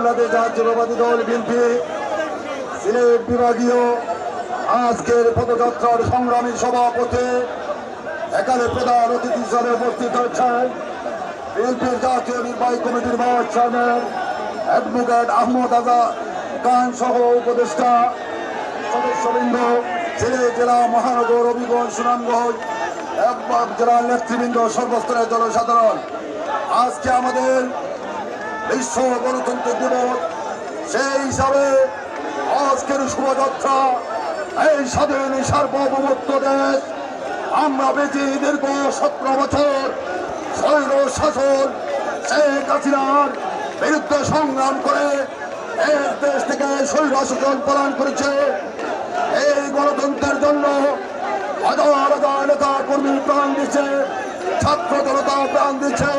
বাংলাদেশ আজকের সংগ্রামী সভাপতি প্রধান অতিথি উপস্থিত হচ্ছেন উপদেষ্টা সদস্যবৃন্দ, সিলেট জেলা মহানগর অভিগঞ্জ সুনামগঞ্জ জেলার নেতৃবৃন্দ, সর্বস্তরের জনসাধারণ। আজকে আমাদের বিশ্ব গণতন্ত্র দিবস, সেই হিসাবে আজকের শোভাযাত্রা, এই স্বাধীন সার্বভৌমত্ব দেশ। আমরা বেঁচে দীর্ঘ সতেরো বছর স্বৈর শাসন শেখ হাসিনার বিরুদ্ধে সংগ্রাম করে এই দেশ থেকে স্বৈর শাসন পালন করেছে। এই গণতন্ত্রের জন্য হাজার হাজার নেতা কর্মী প্রাণ দিচ্ছে, ছাত্র জনতা প্রাণ দিচ্ছে।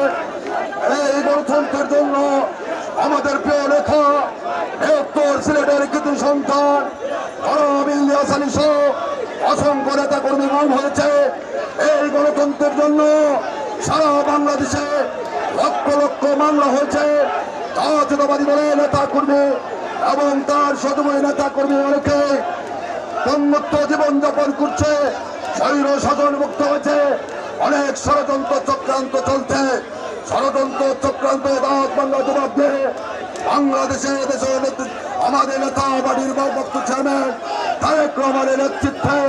এই গণতন্ত্রের জন্য সন্তান ইলিয়াসানি সহ অসংখ্য নেতা কর্মী গুম হয়েছে। এই গণতন্ত্রের জন্য সারা বাংলাদেশে লক্ষ লক্ষ মামলা হয়েছে। জাতীয়তাবাদী দলের নেতা কর্মী এবং তার সদময় নেতা কর্মী অনেকে উন্মুক্ত জীবনযাপন করছে, শরীর শাসন মুক্ত হয়েছে। অনেক ষড়যন্ত্র চক্রান্ত চলছে। ষড়যন্ত্র চক্রান্ত দাঁত বাংলা জবাব দিয়ে বাংলাদেশে দেশের আমাদের নেতা বাড়ির বক্ত চেয়ারম্যান, তারেক রহমানের নেতৃত্বে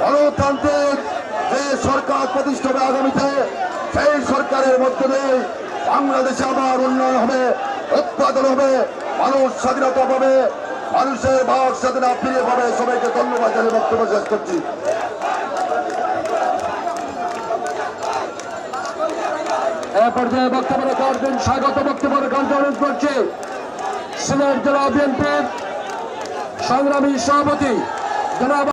গণতান্ত্রিক যে সরকার প্রতিষ্ঠা হবে আগামীতে, সেই সরকারের মধ্যে দিয়ে বাংলাদেশে আবার উন্নয়ন হবে, উৎপাদন হবে, মানুষ স্বাধীনতা পাবে, মানুষের ভাব স্বাধীনতা ফিরে পাবে। সবাইকে ধন্যবাদ জানিয়ে বক্তব্য শেষ করছি। পর্যায়ে বক্তব্য রাখবেন স্বাগত বক্তব্য রাখার করছি। সিলেট জেলা বিএনপির সংগ্রামী সভাপতি জনাব